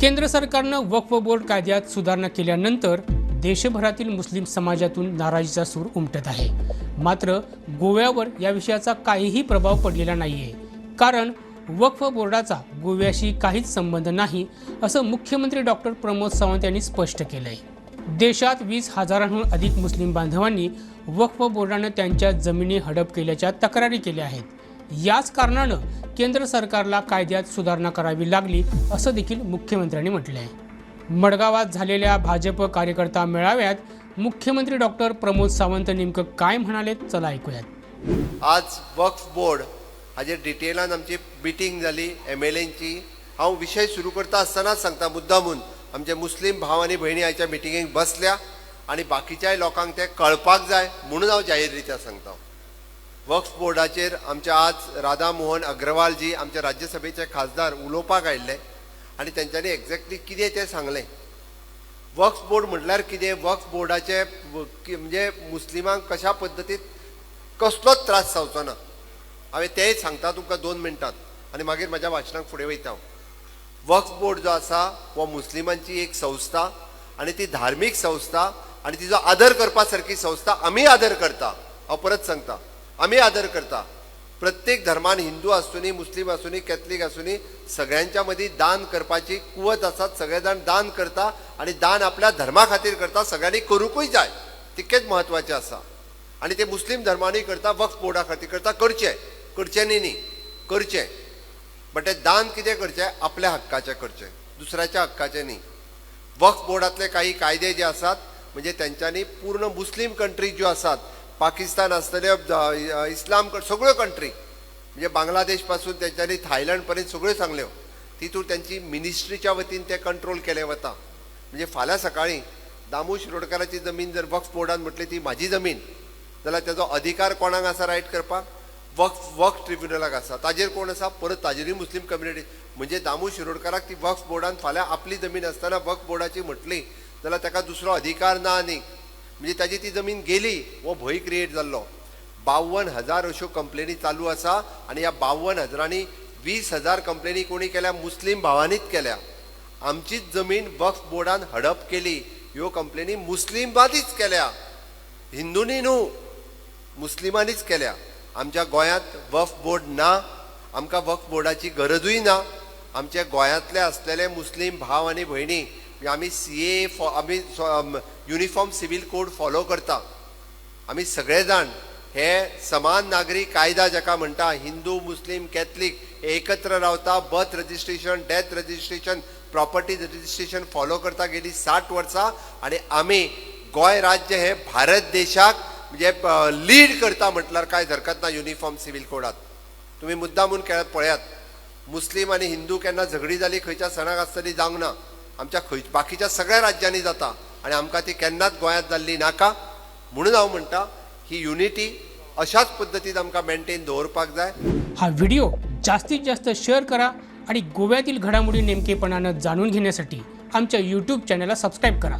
केंद्र सरकारनं वक्फ बोर्ड कायद्यात सुधारणा केल्यानंतर देशभरातील मुस्लिम समाजातून नाराजीचा सूर उमटत आहे. मात्र गोव्यावर या विषयाचा काहीही प्रभाव पडलेला नाही आहे कारण वक्फ बोर्डाचा गोव्याशी काहीच संबंध नाही असं मुख्यमंत्री डॉक्टर प्रमोद सावंत यांनी स्पष्ट केलं आहे देशात वीस हजारांहून अधिक मुस्लिम बांधवांनी वक्फ बोर्डानं त्यांच्या जमिनी हडप केल्याच्या तक्रारी केल्या आहेत. याच कारणानं केंद्र सरकारला कायद्यात सुधारणा करावी लागली असं देखील मुख्यमंत्र्यांनी म्हटलं आहे मडगावात झालेल्या भाजप कार्यकर्ता मेळाव्यात मुख्यमंत्री डॉक्टर प्रमोद सावंत नेमकं काय म्हणाले चला ऐकूयात. आज वक्फ बोर्ड हाजे डिटेलान आमची मिटींग जाली एम एल एची. हांव विशय सुरू करता आसतनाच सांगता मुद्दामून. आमचे मुस्लीम भाव आनी भयणी आयच्या मिटिंगेक बसल्या आनी बाकीच्याय लोकांक ते कळपाक जाय म्हणून हांव जाहीररित्या सांगता. वक्फ बोर्डाचेर आमचे आज राधा मोहन अग्रवाल जी आमचे राज्यसभेचे खासदार उलोवपाक आयिल्ले आनी तेंच्यांनी एक्झॅक्टली कितें तें सांगलें. वक्फ बोर्ड म्हटल्यार कितें? वक्फ बोर्डाचे म्हणजे मुस्लिमांक कशा पद्दतीन कसलोच त्रास जावचो ना? हांवें तेंय सांगता तुमकां दोन मिनटांत आनी मागीर म्हज्या वाचनाक फुडें वयता हांव. वक्फ बोर्ड जो आसा हो मुस्लिमांची एक संस्था आनी ती धार्मीक संस्था आनी तिजो आदर करपा सारकी संस्था आमी आदर करता. हांव परत सांगता. आमी आदर करता. प्रत्येक धर्मान हिंदू आसूनी मुस्लीम आसूनी कॅथलीक आसूनी सगळ्यांच्या मदीं दान करपाची कुवत आसात सगळे जाण दान करता आनी दान आपल्या धर्मा खातीर करता. सगळ्यांनी करूंकूय जाय. तितकेच म्हत्वाचें आसा. आनी ते मुस्लीम धर्मानूय करता वक्फ बोर्डा खातीर करता. करचें. करचें न्ही न्ही. करचें. बट तें दान कितें करचें? आपल्या हक्काचें करचें. दुसऱ्याच्या हक्काचें न्ही. वक्फ बोर्डातले काही कायदे जे आसात म्हणजे त्यांच्यानी पूर्ण मुस्लीम कंट्री ज्यो आसात पाकिस्तान असलेले इस्लाम सगळ्यो कंट्री म्हणजे बांगलादेशपासून तेंच्यांनी थायलंड पर्यंत सगळ्यो सांगल्यो हो. तितून त्यांची मिनिस्ट्रीच्या वतीन ते कंट्रोल केले वता म्हणजे फाल्यां सकाळीं दामू शिरोडकाराची जमीन जर वक्फ बोर्डान म्हटली ती म्हाजी जमीन जाल्यार त्याचो अधिकार कोणाक आसा रायट करपाक? वक्फ वक्फ ट्रिब्युनलाक आसा. ताजेर कोण आसा? परत ताजेरूय मुस्लीम कम्युनिटी म्हणजे दामू शिरोडकाराक ती वक्फ बोर्डान फाल्यां आपली जमीन आसतना वक्फ बोर्डाची म्हटली जाल्यार ताका दुसरो अधिकार ना न्ही म्हणजे ताजी ती जमीन गेली हो भंय क्रिएट जाल्लो बावन्न हजार अश्यो कंप्लेनी चालू आसा आनी ह्या बावन्न हजारांनी वीस हजार कंप्लेनी कोणी केल्या? मुस्लीम भावांनीच केल्या. आमचीच जमीन वक्फ बोर्डान हडप केली. ह्यो कंप्लेनी मुस्लिमांनीच केल्या. हिंदूंनी न्हू मुस्लिमांनीच केल्या. आमच्या गोंयांत वफ बोर्ड ना आमकां वक्फ बोर्डाची गरजूय ना. आमच्या गोंयांतले असलेले मुस्लीम भाव आनी भयणी आमी सी ए फॉ आमी युनिफॉर्म सिवील कोड फॉलो करता. आमी सगळे जाण हे समान नागरी कायदा जाका म्हणटा हिंदू मुस्लीम कॅथलीक हे एकत्र रावता birth registration death registration property registration follow करता. गेली साठ वर्सां आनी आमी गोंय राज्य हे भारत देशाक म्हणजे लीड करता म्हटल्यार कांय हरकत ना युनिफॉर्म सिवील कोडात तुमी मुद्दामून केळ्यात पळयात. मुस्लीम आनी हिंदू केन्ना झगडी जाली खंयच्या सणाक आसतली जावंक ना. आमच्या खंय बाकीच्या सगळ्या राज्यांनी जाता आनी आमकां ती केन्नाच गोंयांत जाल्ली नाका म्हणून हांव म्हणटा ही युनिटी अशाच पद्दतीन आमकां मेंटेन दवरपाक जाय. हा व्हिडिओ जास्तीत जास्त शेअर करा आणि गोव्यातील घडामोडी नेमकेपणानं जाणून घेण्यासाठी आमच्या यूट्यूब चॅनलला सबस्क्राईब करा.